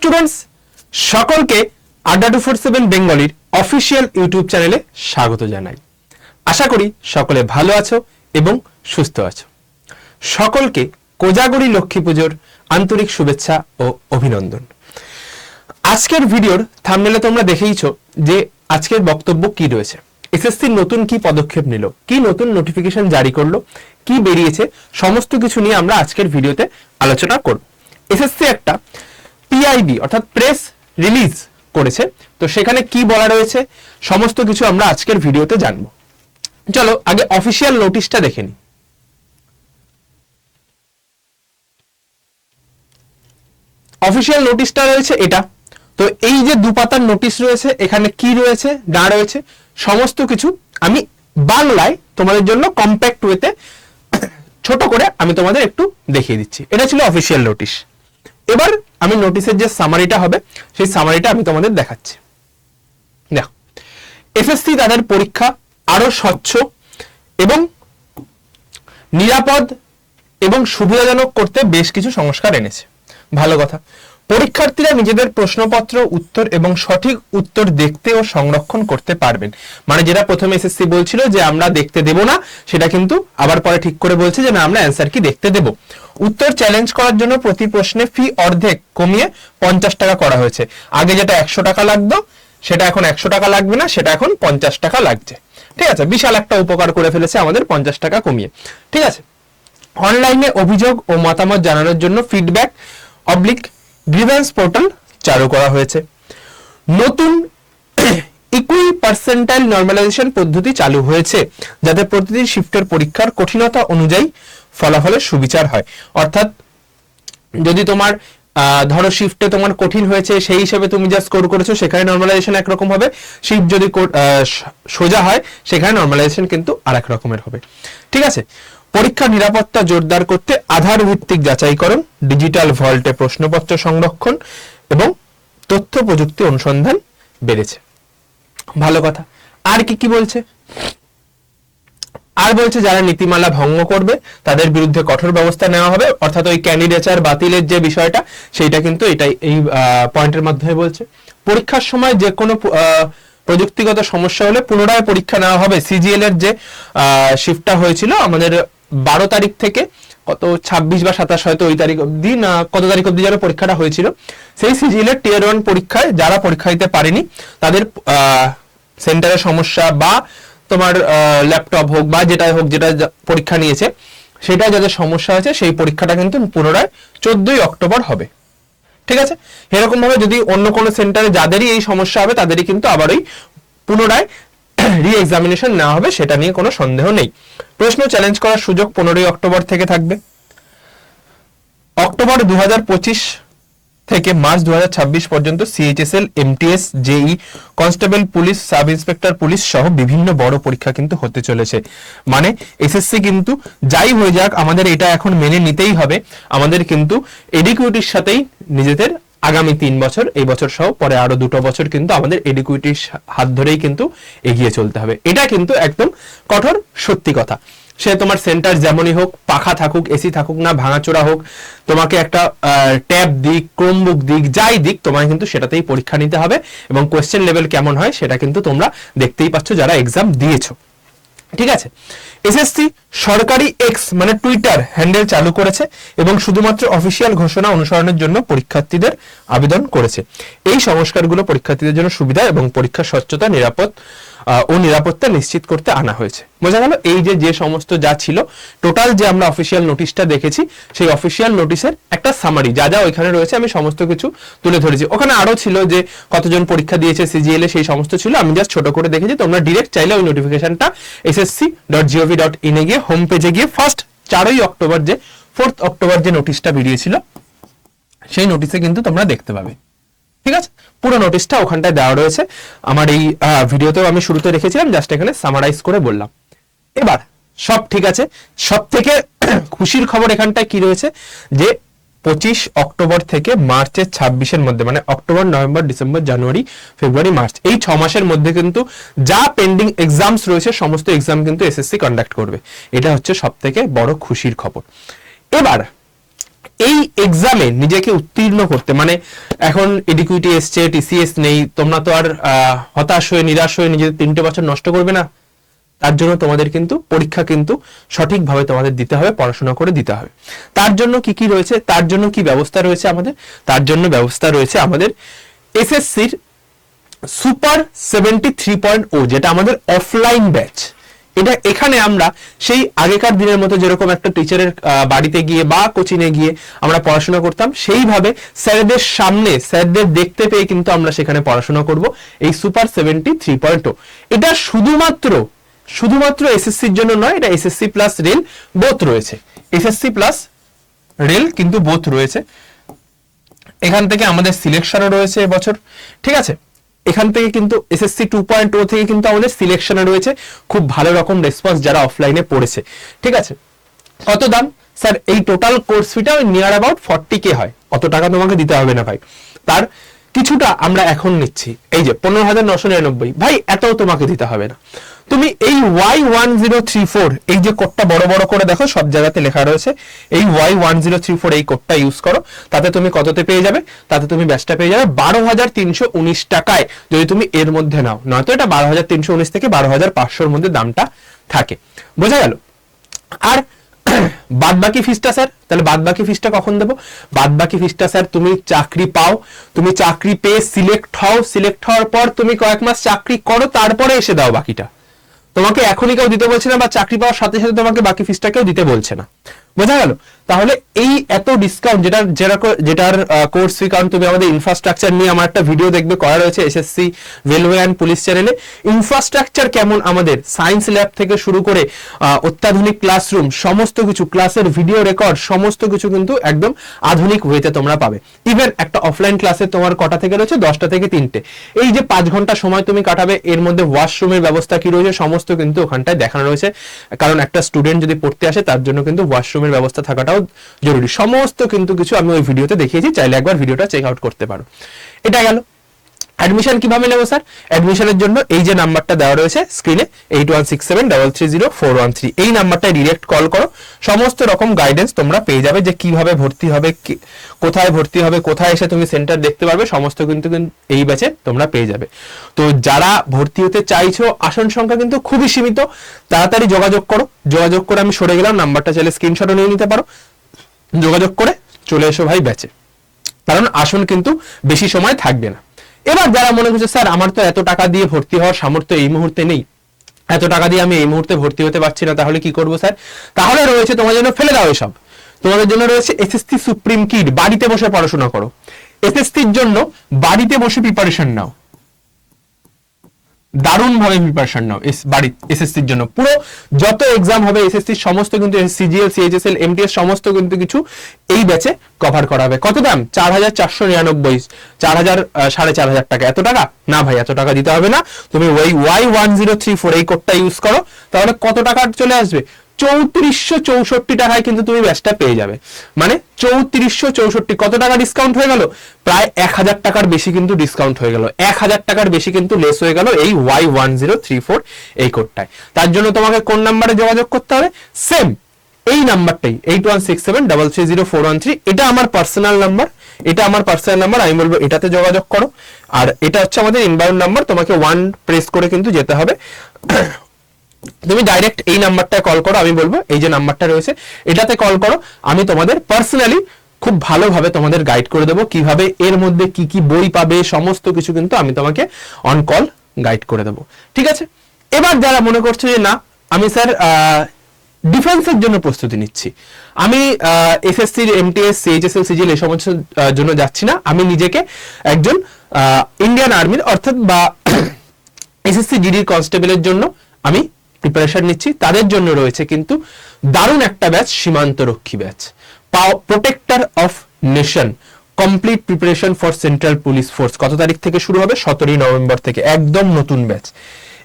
Students সকলকে Adda two four seven বেঙ্গলির official YouTube চ্যানেলে স্বাগত জানাই। আশা করি সকলে ভালো আছো এবং সুস্থ আছো। সকলকে কোজাগরি লক্ষ্মী পুজোর আন্তরিক শুভেচ্ছা ও অভিনন্দন। আজকের ভিডিওর থামনেলে তোমরা দেখেইছো যে আজকের বক্তব্য কি রয়েছে। এসএসসি নতুন কি পদক্ষেপ নিল, কি নতুন নোটিফিকেশন জারি করল, কি বেরিয়েছে, সমস্ত কিছু নিয়ে আমরা আজকের ভিডিওতে আলোচনা করব। এসএসসি একটা পিআইবি অর্থাৎ প্রেস রিলিজ করেছে। তো সেখানে কি বলা রয়েছে? সমস্ত কিছু আমরা আজকের ভিডিওতে জানব। চলো, আগে অফিসিয়াল নোটিশটা দেখে নিই। অফিসিয়াল নোটিশটা রয়েছে এটা। তো এই যে দুপাতার নোটিশ রয়েছে, এখানে কি রয়েছে, না রয়েছে, সমস্ত কিছু আমি বাংলায় তোমাদের জন্য কম্প্যাক্ট ওয়েতে ছোট করে আমি তোমাদের একটু দেখিয়ে দিচ্ছি। এটা ছিল অফিসিয়াল নোটিশ এবার আমি নোটিশের যে সামারিটা হবে, সেই সামারিটা আমি তোমাদের দেখাচ্ছি। দেখো এসএসসি তাদের পরীক্ষা আরও স্বচ্ছ এবং নিরাপদ এবং সুবিধাজনক করতে বেশ কিছু সংস্কার এনেছে। ভালো কথা। পরীক্ষার্থীরা নিজেদের প্রশ্নপত্র, উত্তর এবং সঠিক উত্তর দেখতে ও সংরক্ষণ করতে পারবেন। মানে যেটা প্রথমে এসএসসি বলছিল যে আমরা দেখতে দেব না, সেটা কিন্তু আবার পরে ঠিক করে বলছে যে না, আমরা অ্যান্সার কি দেখতে দেব। উত্তর চ্যালেঞ্জ করার জন্য প্রতি প্রশ্নে ফি অর্ধেক কমিয়ে পঞ্চাশ টাকা করা হয়েছে। আগে যেটা একশো টাকা লাগতো, সেটা এখন একশো টাকা লাগবে না, সেটা এখন পঞ্চাশ টাকা লাগছে। ঠিক আছে? বিশাল একটা উপকার করে ফেলেছে আমাদের পঞ্চাশ টাকা কমিয়ে। ঠিক আছে? অনলাইনে অভিযোগ ও মতামত জানানোর জন্য ফিডব্যাক অবলিক গ্রিভেন্স পোর্টাল চালু করা হয়েছে। নতুন ইকুই পার্সেন্টাইল নর্মালাইজেশন পদ্ধতি চালু হয়েছে, যাতে প্রতিটি শিফটের পরীক্ষার কঠিনতা অনুযায়ী ফলাফলের সুবিচার হয়। অর্থাৎ যদি তোমার ধরো শিফটে তোমার কঠিন হয়েছে, সেই হিসেবে তুমি যা স্কোর করেছ, সেখানে নর্মালাইজেশন একরকম হবে। শিফট যদি সোজা হয়, সেখানে নর্মালাইজেশন কিন্তু আরেক রকমের হবে। ঠিক আছে? পরীক্ষা নিরাপত্তা জোরদার করতে আধার ভিত্তিক যাচাইকরণ ডিজিটাল ভল্টে প্রশ্নপত্র সংরক্ষণ এবং তথ্য প্রযুক্তি অনুসন্ধান বেড়েছে। ভালো কথা। আর কি কি বলছে? আর বলছে যারা নীতিমালা ভঙ্গ করবে, তাদের বিরুদ্ধে কঠোর ব্যবস্থা নেওয়া হবে। অর্থাৎ ওই ক্যান্ডিডেচার বাতিলের যে বিষয়টা, সেইটা কিন্তু এটাই, এই পয়েন্টের মাধ্যমে বলছে। পরীক্ষার সময় যে কোনো প্রযুক্তিগত সমস্যা হলে পুনরায় পরীক্ষা নেওয়া হবে। সিজিএল এর যে শিফটটা হয়েছিল, আমাদের বারো তারিখ থেকে কত ছাব্বিশ বা সাতাশ হয়তো ওই তারিখ অবধি না, কত তারিখ অবধি যেন পরীক্ষাটা হয়েছিল। সেই সিজিএল এর টিয়ার ওয়ান পরীক্ষায় যারা পরীক্ষা দিতে পারেনি, তাদের সেন্টারে সমস্যা বা তোমার ল্যাপটপ হোক বা যেটা হোক যেটা পরীক্ষা নিয়েছে, সেটা যাদের সমস্যা আছে সেই পরীক্ষাটা কিন্তু পুনরায় চোদ্দই অক্টোবর হবে। ঠিক আছে? এরকম ভাবে যদি অন্য কোনো সেন্টারে যাদেরই এই সমস্যা হবে, তাদেরই কিন্তু আবার ওই পুনরায় রি এক্সামিনেশন নেওয়া হবে, সেটা নিয়ে কোনো সন্দেহ নেই। প্রশ্ন চ্যালেঞ্জ করার সুযোগ পনেরোই অক্টোবর থেকে থাকবে। অক্টোবর দু থেকে মার্চ দু পর্যন্ত CHSL MTS JE constable police, sub inspector police সহ বিভিন্ন বড় পরীক্ষা কিন্তু হতে চলেছে। মানে এসএসসি কিন্তু যাই হয়ে যাক, আমাদের এটা এখন মেনে নিতেই হবে। আমাদের কিন্তু এডিকুইটির সাথেই নিজেদের আগামী তিন বছর, এই বছর সহ পরে আরও দুটো বছর কিন্তু আমাদের এডিকুইটির হাত ধরেই কিন্তু এগিয়ে চলতে হবে। এটা কিন্তু একদম কঠোর, সত্যি কথা। সে তোমার সেন্টার যেমনই হোক, পাখা থাকুক, এসি থাকুক না, ভাঙাচোরা হোক, তোমাকে একটা ট্যাব দিক ক্রোমবুক দিক, যাই দিক, তোমায় কিন্তু সেটাতেই পরীক্ষা নিতে হবে এবং কোয়েশ্চেন লেভেল কেমন হয় সেটা কিন্তু তোমরা দেখতেই পাচ্ছ যারা এক্সাম দিয়েছ। ঠিক আছে? এসএসসি সরকারি এক্স মানে টুইটার হ্যান্ডেল চালু করেছে এবং শুধুমাত্র অফিসিয়াল ঘোষণা অনুসরণের জন্য পরীক্ষার্থীদের আবেদন করেছে। এই সংস্কারগুলো পরীক্ষার্থীদের জন্য সুবিধা এবং পরীক্ষার স্বচ্ছতা, নিরাপদ ও নিরাপত্তা নিশ্চিত করতে আনা হয়েছে। বোঝা গেল এই যে যে সমস্ত যা ছিল টোটাল যে আমরা অফিসিয়াল নোটিশটা দেখেছি, সেই অফিসিয়াল নোটিশের একটা সামারি যা যা ওইখানে রয়েছে, আমি সমস্ত কিছু তুলে ধরেছি। ওখানে আরও ছিল যে, কতজন পরীক্ষা দিয়েছে সিজিএল এ সেই সমস্ত ছিল, আমি জাস্ট ছোট করে দেখেছি, তোমরা ডিরেক্ট চাইলে ওই নোটিফিকেশনটা এসএসসি ডট জিওভি ডট ইনে গিয়ে হোম পেজে গিয়ে ফার্স্ট চারই অক্টোবর যে ফোর্থ অক্টোবর যে নোটিশটা বেরিয়েছিল, সেই নোটিশে কিন্তু তোমরা দেখতে পাবে। ঠিক আছে? পুরো নোটিশটা ওখানটায় দেওয়া রয়েছে। আমার এই ভিডিওতেও আমি শুরুতে রেখেছিলাম জাস্ট এখানে সামারাইজ করে বললাম। এবার সব ঠিক আছে? সব থেকে খুশির খবর এখানটায় কি রয়েছে? যে পঁচিশ অক্টোবর থেকে মার্চের ছাব্বিশের মধ্যে মানে October, November, December, January, February, March. এই ছ মাসের মধ্যে কিন্তু যা পেন্ডিং এক্সামস রয়েছে, সমস্ত এক্সাম কিন্তু এসএসসি কন্ডাক্ট করবে। এটা হচ্ছে সব থেকে বড় খুশির খবর। এবার, এই এক্সামে নিজেকে উত্তীর্ণ করতে মানে এখন এডিকুইটি এসছে, টিসিএস নেই, তোমরা তো আর হতাশ হয়ে, নিরাশ হয়ে নিজেদের তিনটে বছর নষ্ট করবে না? তার জন্য তোমাদের কিন্তু পরীক্ষা কিন্তু সঠিকভাবে তোমাদের দিতে হবে, পড়াশোনা করে দিতে হবে। তার জন্য কি কি রয়েছে? তার জন্য কি ব্যবস্থা রয়েছে আমাদের? তার জন্য ব্যবস্থা রয়েছে আমাদের এসএসসির সুপার সেভেন্টি থ্রি পয়েন্ট ও, যেটা আমাদের অফলাইন ব্যাচ। এটা এখানে আমরা সেই আগেকার দিনের মতো যেরকম একটা টিচারের বাড়িতে গিয়ে বা কোচিংয়ে গিয়ে আমরা পড়াশোনা করতাম, সেইভাবে স্যারদের সামনে, স্যারদের দেখতে পেয়ে কিন্তু আমরা সেখানে পড়াশোনা করব, এই সুপার সেভেন্টি থ্রি পয়েন্ট এটা শুধুমাত্র শুধুমাত্র এসএসসির জন্য নয়, এটা এসএসসি প্লাস রেল বোথ রয়েছে। এসএসসি প্লাস রেল কিন্তু বোথ রয়েছে। এখান থেকে আমাদের সিলেকশনও রয়েছে এবছর, ঠিক আছে? এখান থেকে কিন্তু এসএসসি টু পয়েন্ট ও থেকে কিন্তু আমাদের সিলেকশনে রয়েছে। খুব ভালো রকম রেসপন্স যারা অফলাইনে পড়েছে, ঠিক আছে? কত দাম? স্যার, এই টোটাল কোর্স ফিটা নিয়ার অ্যাবাউট ফর্টি কে হয়। অত টাকা তোমাকে দিতে হবে না ভাই। তার কিছুটা আমরা এখন নিচ্ছি। এই যে, পনেরো হাজার নশো নিরানব্বই। ভাই, এতও তোমাকে দিতে হবে না। তুমি এই Y one zero three four এই যে কোডটা বড় বড় করে দেখো, সব জায়গাতে লেখা রয়েছে, এই Y one zero three four এই কোডটা ইউজ করো, তাতে তুমি কততে পেয়ে যাবে? তাতে তুমি ব্যাচটা পেয়ে যাবে বারো হাজার তিনশো উনিশ টাকায়, যদি তুমি এর মধ্যে নাও। নয়তো এটা বারো হাজার তিনশো উনিশ থেকে বারো হাজার পাঁচশোর মধ্যে দামটা থাকে। বোঝা গেল? আর বাদ বাকি ফিসটা স্যার তাহলে বাদ বাকি ফিসটা কখন দেবো? বাদ বাকি ফিসটা স্যার তুমি চাকরি পাও, তুমি চাকরি পেয়ে সিলেক্ট হও। সিলেক্ট হওয়ার পর তুমি কয়েক মাস চাকরি করো, তারপরে এসে দাও বাকিটা। তোমাকে এখনই কেউ দিতে বলছে না বা চাকরি পাওয়ার সাথে সাথে তোমাকে বাকি ফিসটা কেউ দিতে বলছে না। বোঝা গেল? তাহলে এই এত ডিসকাউন্ট যেটা যেটা যেটার কোর্স ফি কারণ তুমি আমাদের ইনফ্রাস্ট্রাকচার নিয়ে আমার একটা ভিডিও দেখবে, করা রয়েছে এসএসসি রেলওয়ে অ্যান্ড পুলিশ চ্যানেলে ইনফ্রাস্ট্রাকচার কেমন আমাদের? সায়েন্স ল্যাব থেকে শুরু করে অত্যাধুনিক ক্লাসরুম সমস্ত কিছু ক্লাসের ভিডিও রেকর্ড সমস্ত কিছু কিন্তু একদম আধুনিক ওয়েতে তোমরা পাবে। ইভেন একটা অফলাইন ক্লাসে তোমার কটা থেকে রয়েছে? দশটা থেকে তিনটে। এই যে পাঁচ ঘণ্টা সময় তুমি কাটাবে, এর মধ্যে ওয়াশরুমের ব্যবস্থা কি রয়েছে? সমস্ত কিন্তু ওখানটায় দেখানো রয়েছে। কারণ একটা স্টুডেন্ট যদি পড়তে আসে, তার জন্য কিন্তু ওয়াশরুমের ব্যবস্থা থাকাটাও জরুরি। সমস্ত কিন্তু কিছু আমি ওই ভিডিওতে দেখিয়েছি, চাইলে একবার ভিডিওটা চেক আউট করতে পারো। এটা গেল। অ্যাডমিশন কীভাবে নেব স্যার অ্যাডমিশনের জন্য এই যে নাম্বারটা দেওয়া রয়েছে স্ক্রিনে eight one six seven double three zero four one three এই নাম্বারটায় ডিরেক্ট কল করো। সমস্ত রকম গাইডেন্স তোমরা পেয়ে যাবে যে কীভাবে ভর্তি হবে কোথায় ভর্তি হবে, কোথায় এসে তুমি সেন্টার দেখতে পারবে, সমস্ত কিন্তু এই ব্যাচে তোমরা পেয়ে যাবে। তো যারা ভর্তি হতে চাইছো, আসন সংখ্যা কিন্তু খুবই সীমিত। তাড়াতাড়ি যোগাযোগ করো। যোগাযোগ করে আমি সরে গেলাম, নাম্বারটা চাইলে স্ক্রিনশটও নিয়ে নিতে পারো। যোগাযোগ করে চলে এসো ভাই ব্যাচে কারণ আসন কিন্তু বেশি সময় থাকবে না। এবার যারা মনে করছে, স্যার, আমার তো এত টাকা দিয়ে ভর্তি হওয়ার সামর্থ্য এই মুহূর্তে নেই। এত টাকা দিয়ে আমি এই মুহূর্তে ভর্তি হতে পারছি না, তাহলে কি করব, স্যার? তাহলে রয়েছে তোমার জন্য, ফেলে দাও এসব। তোমাদের জন্য রয়েছে এসএসসি সুপ্রিম কিট, বাড়িতে বসে পড়াশোনা করো। এসএসসির জন্য বাড়িতে বসে প্রিপারেশন নাও। দারুণ ভাবে প্রিপারেশন নাও বাড়ি এসএসসির জন্য। পুরো যত এক্সাম হবে এসএসসির সমস্ত কিন্তু সিজিএল সিএইচএসএল এমটিএস সমস্ত কিন্তু কিছু এই ব্যাচে কভার করা হবে। কত দাম? চার হাজার চারশো নিরানব্বই। চার হাজার সাড়ে চার হাজার টাকা। এত টাকা? না ভাই, এত টাকা দিতে হবে না। তুমি ওই Y one zero three four এই কোডটা ইউজ করো। তাহলে কত টাকা চলে আসবে? চৌত্রিশশো চৌষট্টি টাকায় কিন্তু তুমি ব্যাচটা পেয়ে যাবে। মানে চৌত্রিশশো চৌষট্টি কত টাকা ডিসকাউন্ট হয়ে গেল? প্রায় এক হাজার টাকার বেশি কিন্তু ডিসকাউন্ট হয়ে গেল। এক হাজার টাকার বেশি কিন্তু লেস হয়ে গেল এই Y one zero three four এই কোডটায় তার জন্য তোমাকে কোন নাম্বারে যোগাযোগ করতে হবে? সেম এই নাম্বারটাই eight one six seven double three zero four one three এটা আমার পার্সোনাল নাম্বার এটা আমার পার্সোনাল নাম্বার আমি বলব এটাতে যোগাযোগ করো। আর এটা হচ্ছে আমাদের ইনবাউন্ড নাম্বার তোমাকে ওয়ান প্রেস করে কিন্তু যেতে হবে। তুমি ডাইরেক্ট এই নাম্বারটায় কল করো, আমি বলব, এই যে নাম্বারটা রয়েছে, এটাতে কল করো, আমি তোমাদের পার্সোনালি খুব ভালোভাবে তোমাদের গাইড করে দেবো কীভাবে এর মধ্যে কি কি বই পাবে, সমস্ত কিছু কিন্তু আমি তোমাকে অন কল গাইড করে দেবো। ঠিক আছে? এবার যারা মনে করছ যে না, আমি স্যার ডিফেন্সের জন্য প্রস্তুতি নিচ্ছি। আমি এসএসসি এমটিএস সিএইচএসএল সিজিএল এই সমস্ত জন্য যাচ্ছি না। আমি নিজেকে একজন ইন্ডিয়ান আর্মির অর্থাৎ বা এসএসসি জিডি কনস্টেবলের জন্য আমি প্রিপারেশন নিচ্ছি। তাদের জন্য রয়েছে কিন্তু দারুণ একটা ব্যাচ সীমান্ত রক্ষী batch protector of nation complete preparation for central police force কত তারিখ থেকে শুরু হবে? সতেরোই নভেম্বর থেকে। একদম নতুন ব্যাচ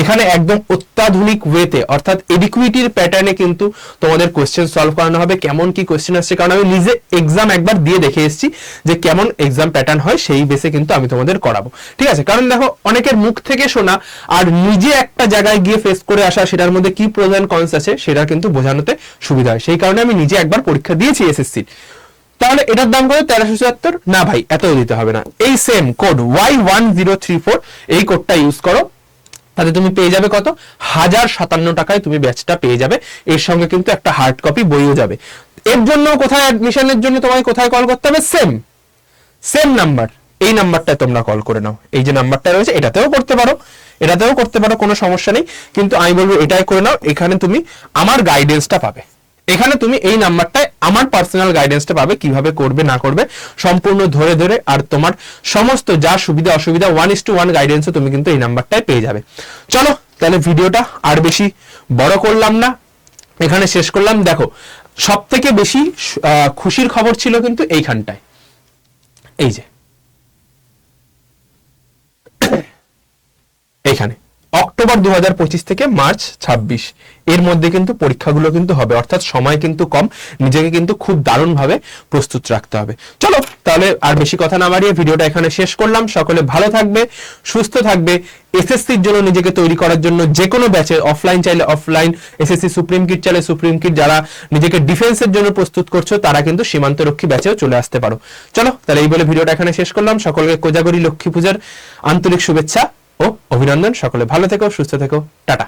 এখানে একদম অত্যাধুনিক ওয়েতে অর্থাৎ এডিকুইটির প্যাটার্নে কিন্তু তোমাদের কোয়েশ্চেন সলভ করানো হবে, কেমন কি কোয়েশ্চেন আসছে, কারণ আমি নিজে এক্সাম একবার দিয়ে দেখে এসেছি যে কেমন এক্সাম প্যাটার্ন হয়, সেই বেসে কিন্তু আমি তোমাদের করাবো। ঠিক আছে? কারণ দেখো, অনেকের মুখ থেকে শোনা, আর নিজে একটা জায়গায় গিয়ে ফেস করে আসা, সেটার মধ্যে কি প্রধান কনস আছে, সেটা কিন্তু বোঝানোতে সুবিধা হয়। সেই কারণে আমি নিজে একবার পরীক্ষা দিয়েছি এসএসসির তাহলে এটার দাম কত? তেরোশো চুয়াত্তর? না ভাই এত দিতে হবে না। এই same code Y one zero three four এই কোডটা ইউজ করো। তাতে তুমি পেয়ে যাবে কত? হাজার সাতান্ন টাকায় তুমি ব্যাচটা পেয়ে যাবে। এর সঙ্গে কিন্তু একটা হার্ড কপি বইও যাবে। এর জন্য কোথায় অ্যাডমিশনের জন্য তোমায় কোথায় কল করতে হবে? সেম সেম নাম্বার এই নাম্বারটায় তোমরা কল করে নাও। এই যে নাম্বারটা রয়েছে, এটাতেও করতে পারো। এটাতেও করতে পারো, কোনো সমস্যা নেই। কিন্তু আমি বলব, এটাই করে নাও। এখানে তুমি আমার গাইডেন্সটা পাবে। এখানে তুমি এই নাম্বারটায় আমার পার্সোনাল গাইডেন্সটা পাবে, কীভাবে করবে, না করবে, সম্পূর্ণ ধরে ধরে আর তোমার সমস্ত যা সুবিধা, অসুবিধা ওয়ান ইস টু ওয়ান গাইডেন্সও তুমি কিন্তু এই নাম্বারটায় পেয়ে যাবে। চলো, তাহলে ভিডিওটা আর বেশি বড় করলাম না, এখানে শেষ করলাম। দেখো সব থেকে বেশি খুশির খবর ছিল কিন্তু এইখানটায়। এই যে। এখানে অক্টোবর দু হাজার পঁচিশ থেকে মার্চ ২৬ এর মধ্যে কিন্তু পরীক্ষাগুলো কিন্তু হবে, অর্থাৎ সময় কিন্তু কম, নিজেকে কিন্তু খুব দারুণভাবে প্রস্তুত রাখতে হবে। চলো, তাহলে আর বেশি কথা না বাড়িয়ে ভিডিওটা এখানে শেষ করলাম। সকলে ভালো থাকবে, সুস্থ থাকবে, এসএসসির জন্য নিজেকে তৈরি করার জন্য যে কোনো ব্যাচে অফলাইন চাইলে অফলাইন এসএসসি, সুপ্রিম কিট চাইলে সুপ্রিম কিট, যারা নিজেকে ডিফেন্সের জন্য প্রস্তুত করছ, তারা কিন্তু সীমান্তরক্ষী ব্যাচেও চলে আসতে পারো। চলো, তাহলে এই বলে ভিডিওটা এখানে শেষ করলাম। সকলকে কোজাগরি লক্ষ্মী পূজার আন্তরিক শুভেচ্ছা। ও অভিনন্দন সকলে ভালো থেকো সুস্থ থেকো টাটা।